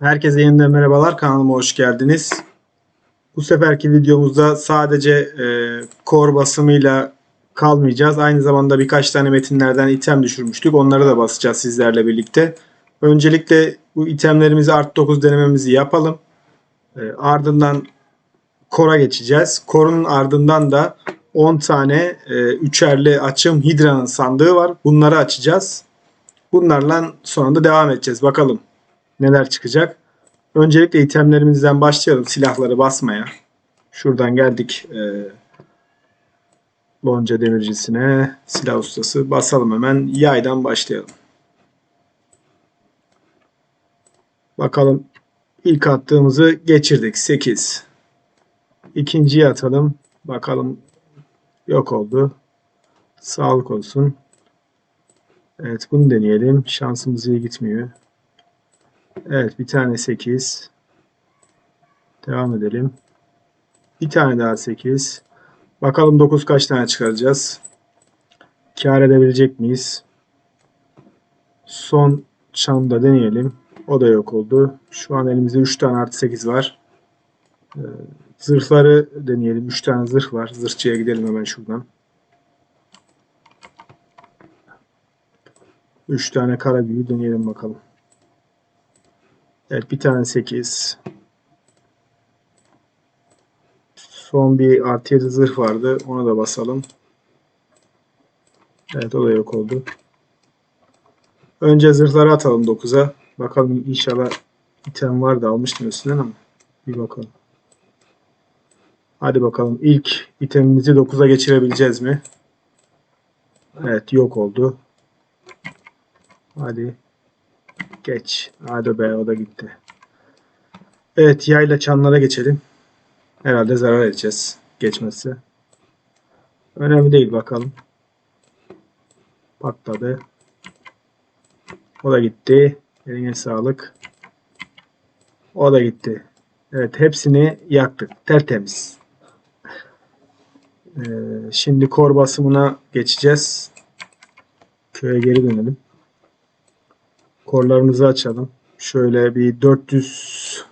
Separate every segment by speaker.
Speaker 1: Herkese yeniden merhabalar. Kanalıma hoş geldiniz. Bu seferki videomuzda sadece e, basımıyla kalmayacağız. Aynı zamanda birkaç tane metinlerden item düşürmüştük. Onları da basacağız sizlerle birlikte. Öncelikle bu itemlerimizi art 9 denememizi yapalım. E, ardından Core'a geçeceğiz. Core'un ardından da 10 tane e, üçerli açım Hydra'nın sandığı var. Bunları açacağız. Bunlarla sonra da devam edeceğiz. Bakalım neler çıkacak. Öncelikle itemlerimizden başlayalım silahları basmaya. Şuradan geldik e, Lonca demircisine silah ustası. Basalım hemen yaydan başlayalım. Bakalım ilk attığımızı geçirdik 8. İkinciyi atalım. Bakalım yok oldu. Sağlık olsun. Evet bunu deneyelim. Şansımız iyi gitmiyor. Evet bir tane 8. Devam edelim. Bir tane daha 8. Bakalım 9 kaç tane çıkaracağız. Kar edebilecek miyiz? Son çamda deneyelim. O da yok oldu. Şu an elimizde 3 tane artı 8 var. Ee, zırhları deneyelim. 3 tane zırh var. Zırhçıya gidelim hemen şuradan. 3 tane kara büyü deneyelim bakalım. Evet bir tane 8. Son bir artı 7 zırh vardı. Onu da basalım. Evet o da yok oldu. Önce zırhları atalım 9'a. Bakalım inşallah item var da almıştım üstünden ama. Bir bakalım. Hadi bakalım ilk itemimizi 9'a geçirebileceğiz mi? Evet yok oldu. Hadi. Geç. Hadi be o da gitti. Evet yayla çanlara geçelim. Herhalde zarar edeceğiz. Geçmezse. Önemli değil bakalım. Patladı. O da gitti. Eline sağlık. O da gitti. Evet hepsini yaktık. Tertemiz. Ee, şimdi kor basımına geçeceğiz. Köye geri dönelim. Korlarımızı açalım. Şöyle bir 400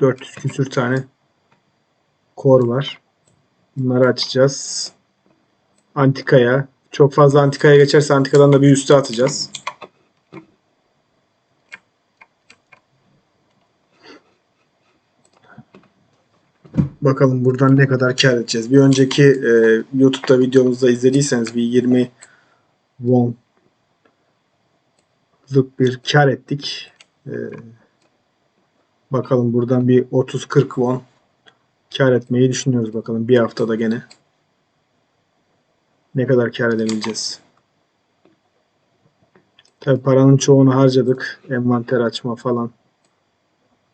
Speaker 1: 400 küsür tane kor var. Bunları açacağız. Antikaya. Çok fazla antikaya geçerse antikadan da bir üste atacağız. Bakalım buradan ne kadar kar edeceğiz. Bir önceki e, YouTube'da videomuzda izlediyseniz bir 20 won bir kar ettik. Ee, bakalım buradan bir 30-40 won kar etmeyi düşünüyoruz bakalım bir haftada gene. Ne kadar kar edebileceğiz. Tabi paranın çoğunu harcadık. Envanter açma falan.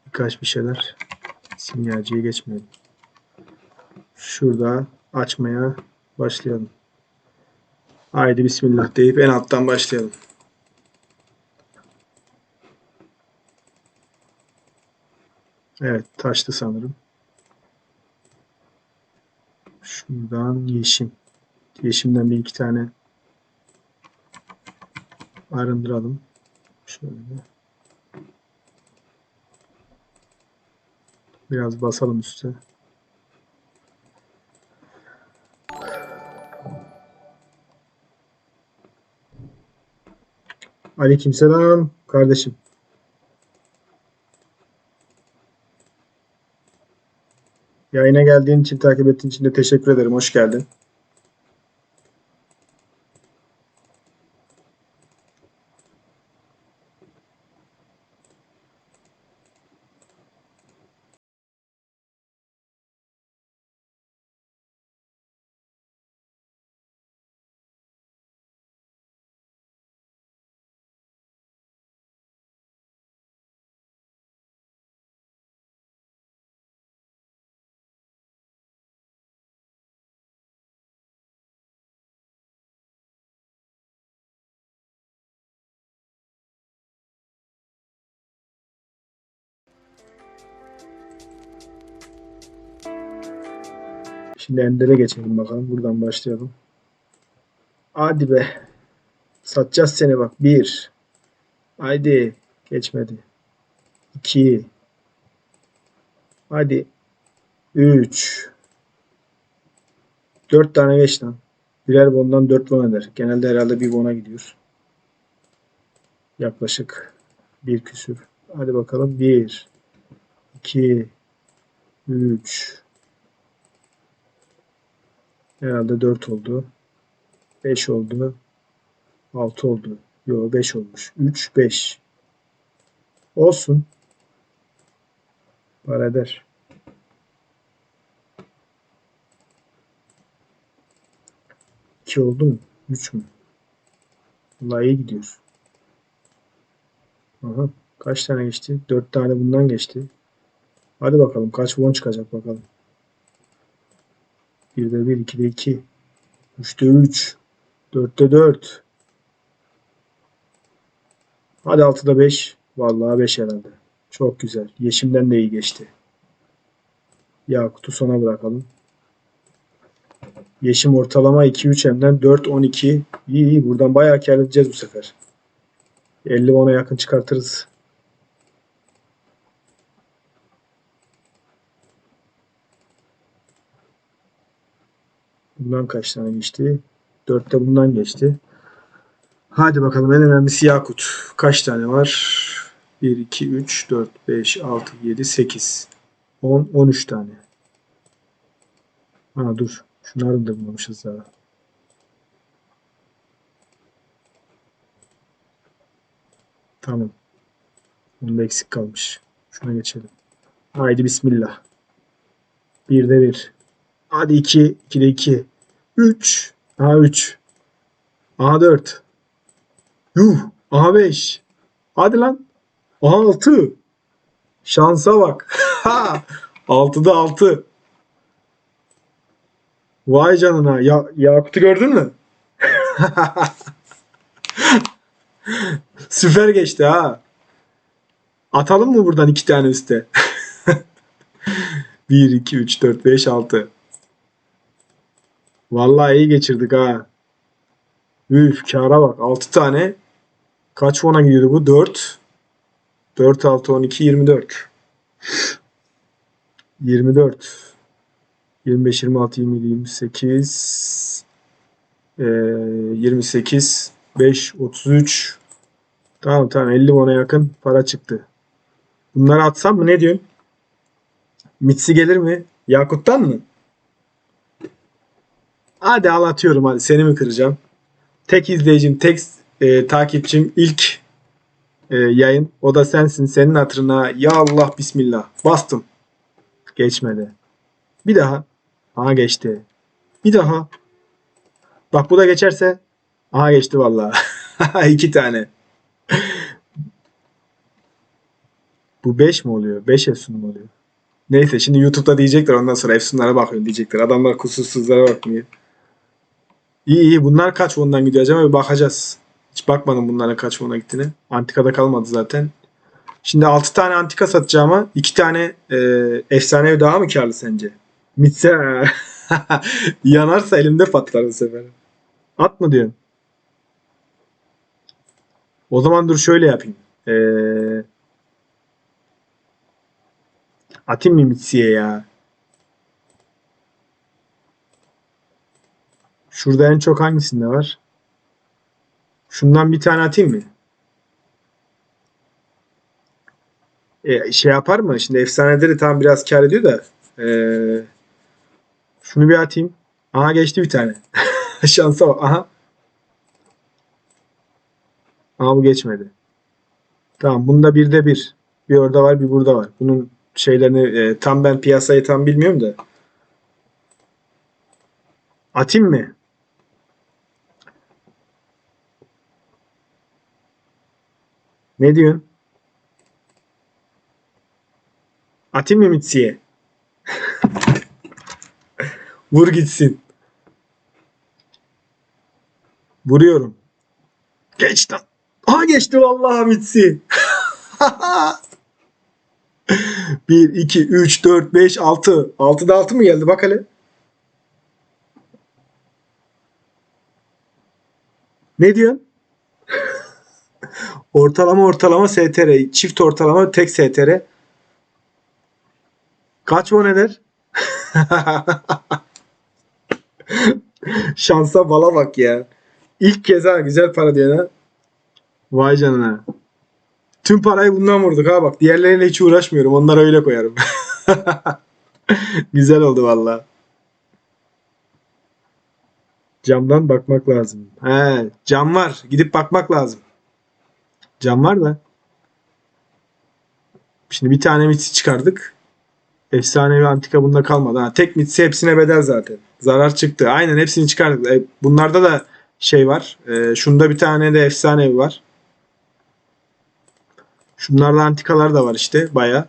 Speaker 1: Birkaç bir şeyler. Sinyalciye geçmeyelim. Şurada açmaya başlayalım. Haydi bismillah deyip en alttan başlayalım. Evet taştı sanırım. Şuradan yeşim. Yeşimden bir iki tane arındıralım. Şöyle. Biraz basalım üstüne. Aleykümselam kardeşim. Yayına geldiğin için, takip ettiğin için de teşekkür ederim. Hoş geldin. Şimdi Ender'e geçelim bakalım. Buradan başlayalım. Hadi be. Satacağız seni bak. Bir. Haydi. Geçmedi. 2 Hadi 3 4 tane geç lan. Birer bondan 4 bon eder. Genelde herhalde bir bona gidiyor. Yaklaşık bir küsür. Hadi bakalım. 1 2 3 Herhalde 4 oldu. 5 oldu. 6 oldu. Yo 5 olmuş. 3 5 Olsun. Para eder. İki oldu mu? Üç mü? Vallahi iyi gidiyor. Aha. Kaç tane geçti? Dört tane bundan geçti. Hadi bakalım kaç won çıkacak bakalım. Birde bir, ikide iki. Üçte üç. Dörtte dört. Hadi altıda beş. Vallahi beş herhalde. Çok güzel. Yeşim'den de iyi geçti. Yakut'u sona bırakalım. Yeşim ortalama 2-3 hemden 4-12. İyi iyi. Buradan bayağı kâr edeceğiz bu sefer. 50 ona yakın çıkartırız. Bundan kaç tane geçti? 4'te bundan geçti. Hadi bakalım en önemlisi Yakut. Kaç tane var? 1, 2, 3, 4, 5, 6, 7, 8. 10, 13 tane. Ha dur. Şunları da bulmamışız daha. Tamam. Bunda eksik kalmış. Şuna geçelim. Haydi bismillah. Birde bir. Hadi iki. İkide iki. Üç. Aha üç. Aha dört. Yuh. Aha beş. Hadi lan. Aha altı. Şansa bak. Ha. Altıda altı. Vay canına. Ya, Yakut'u gördün mü? Süper geçti ha. Atalım mı buradan iki tane üste? 1, 2, 3, 4, 5, 6. Vallahi iyi geçirdik ha. Üf kâra bak. 6 tane. Kaç won'a gidiyordu bu? 4. 4, 6, 12, 24. 24. 25, 26, 27, 28. Ee, 28. 5, 33. Tamam tamam 50 won'a yakın para çıktı. Bunları atsam mı ne diyorsun? Mitsi gelir mi? Yakut'tan mı? Hadi al atıyorum hadi seni mi kıracağım? Tek izleyicim, tek e, takipçim ilk e, yayın. O da sensin. Senin hatırına ya Allah bismillah. Bastım. Geçmedi. Bir daha. Aha geçti. Bir daha. Bak bu da geçerse. Aha geçti vallahi. İki tane. Bu 5 mi oluyor? 5 efsun oluyor? Neyse şimdi YouTube'da diyecekler ondan sonra efsunlara bakıyorum diyecekler. Adamlar kusursuzlara bakmıyor. İyi iyi bunlar kaç won'dan gidiyor acaba bir bakacağız. Hiç bakmadım bunlara kaç won'a gittiğine. Antikada kalmadı zaten. Şimdi 6 tane antika satacağıma 2 tane e, efsanevi daha mı karlı sence? Mitse yanarsa elimde patlar bu sefer. At mı diyorsun? O zaman dur şöyle yapayım. Eee Atayım mı Mitsi'ye ya? Şurada en çok hangisinde var? Şundan bir tane atayım mı? E, şey yapar mı? Şimdi efsaneleri tam biraz kar ediyor da. E, şunu bir atayım. Aha geçti bir tane. Şansa bak. Aha. Ama bu geçmedi. Tamam bunda birde bir. Bir orada var bir burada var. Bunun şeylerini e, tam ben piyasayı tam bilmiyorum da. Atayım mı? Ne diyorsun? Atayım mı Mitsi'ye? Vur gitsin. Vuruyorum. Geçti. Aha geçti vallahi Mitsi. 1, 2, 3, 4, 5, 6. 6'da 6 mı geldi? Bak hele. Ne diyorsun? Ortalama ortalama STR. Çift ortalama tek STR. Kaç won eder? Şansa bala bak ya. İlk kez ha güzel para diyor ha. Vay canına. Tüm parayı bundan vurduk ha bak. Diğerleriyle hiç uğraşmıyorum. Onları öyle koyarım. güzel oldu valla. Camdan bakmak lazım. He, cam var. Gidip bakmak lazım. Cam var da. Şimdi bir tane mitsi çıkardık. Efsanevi antika bunda kalmadı. Ha, tek mitsi hepsine bedel zaten. Zarar çıktı. Aynen hepsini çıkardık. E, bunlarda da şey var. E, şunda bir tane de efsanevi var. Şunlarda antikalar da var işte baya.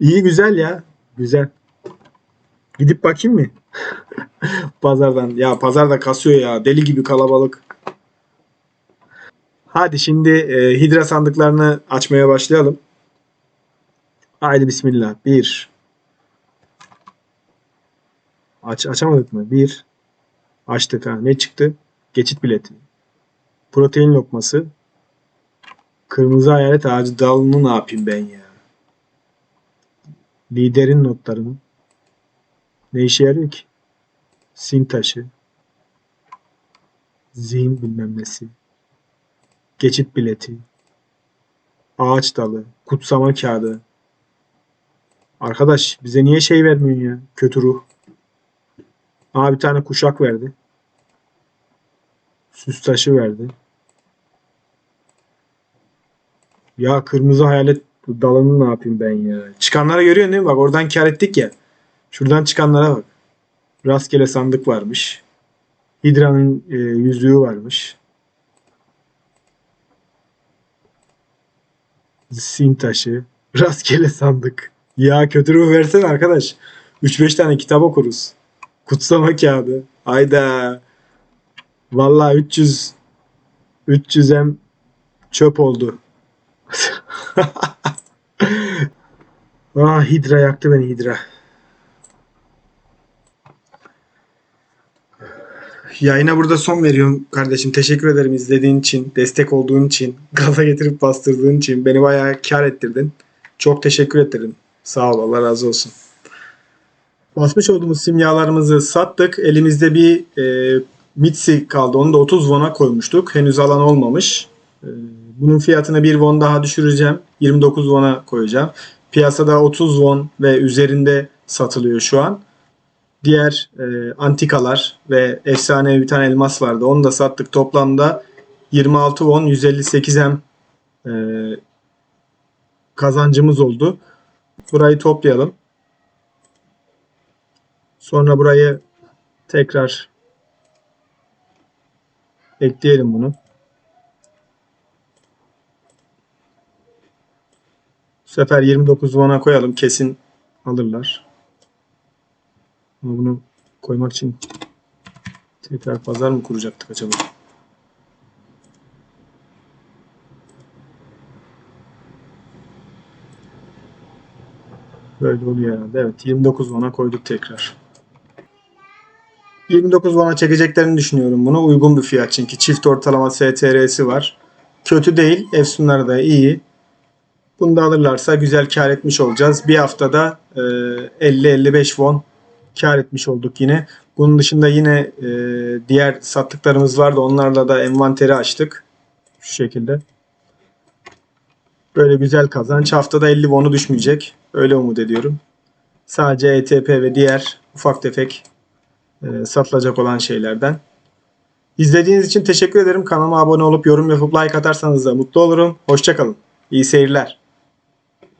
Speaker 1: İyi güzel ya. Güzel. Gidip bakayım mı? Pazardan. Ya pazarda kasıyor ya. Deli gibi kalabalık. Hadi şimdi e, hidra sandıklarını açmaya başlayalım. Haydi bismillah. Bir. Aç, açamadık mı? Bir. Açtık ha. Ne çıktı? Geçit bileti. Protein lokması. Kırmızı hayalet ağacı dalını ne yapayım ben ya? Liderin notlarını. Ne işe yarıyor ki? Sim taşı. Zihin bilmem nesi. Geçit bileti. Ağaç dalı. Kutsama kağıdı. Arkadaş bize niye şey vermiyorsun ya? Kötü ruh. Aa bir tane kuşak verdi. Süs taşı verdi. Ya kırmızı hayalet dalını ne yapayım ben ya? Çıkanları görüyorsun değil mi? Bak oradan kar ettik ya. Şuradan çıkanlara bak. Rastgele sandık varmış. Hidra'nın e, yüzüğü varmış. Sin taşı. Rastgele sandık. Ya kötü ruh versene arkadaş. 3-5 tane kitap okuruz. Kutsama kağıdı. Hayda. Vallahi 300 300 hem çöp oldu. ah Hidra yaktı beni Hidra. Yayına burada son veriyorum kardeşim. Teşekkür ederim izlediğin için, destek olduğun için, gaza getirip bastırdığın için. Beni bayağı kar ettirdin. Çok teşekkür ederim. Sağ ol Allah razı olsun. Basmış olduğumuz simyalarımızı sattık. Elimizde bir e, Mitsi kaldı. Onu da 30 won'a koymuştuk. Henüz alan olmamış. E, bunun fiyatını 1 won daha düşüreceğim. 29 won'a koyacağım. Piyasada 30 won ve üzerinde satılıyor şu an. Diğer e, antikalar ve efsane bir tane elmas vardı. Onu da sattık. Toplamda 26 won 158 hem e, kazancımız oldu. Burayı toplayalım. Sonra burayı tekrar ekleyelim bunu. Bu sefer 29 won'a koyalım. Kesin alırlar. Ama bunu koymak için tekrar pazar mı kuracaktık acaba? Böyle oluyor herhalde. Evet 29 won'a koyduk tekrar. 29 won'a çekeceklerini düşünüyorum bunu. Uygun bir fiyat çünkü çift ortalama STR'si var. Kötü değil. Efsunları da iyi. Bunu da alırlarsa güzel kar etmiş olacağız. Bir haftada e, 50-55 won kar etmiş olduk yine. Bunun dışında yine e, diğer sattıklarımız vardı. Onlarla da envanteri açtık. Şu şekilde. Böyle güzel kazanç. Haftada 50 won'u düşmeyecek. Öyle umut ediyorum. Sadece ETP ve diğer ufak tefek e, satılacak olan şeylerden. İzlediğiniz için teşekkür ederim. Kanalıma abone olup yorum yapıp like atarsanız da mutlu olurum. Hoşçakalın. İyi seyirler.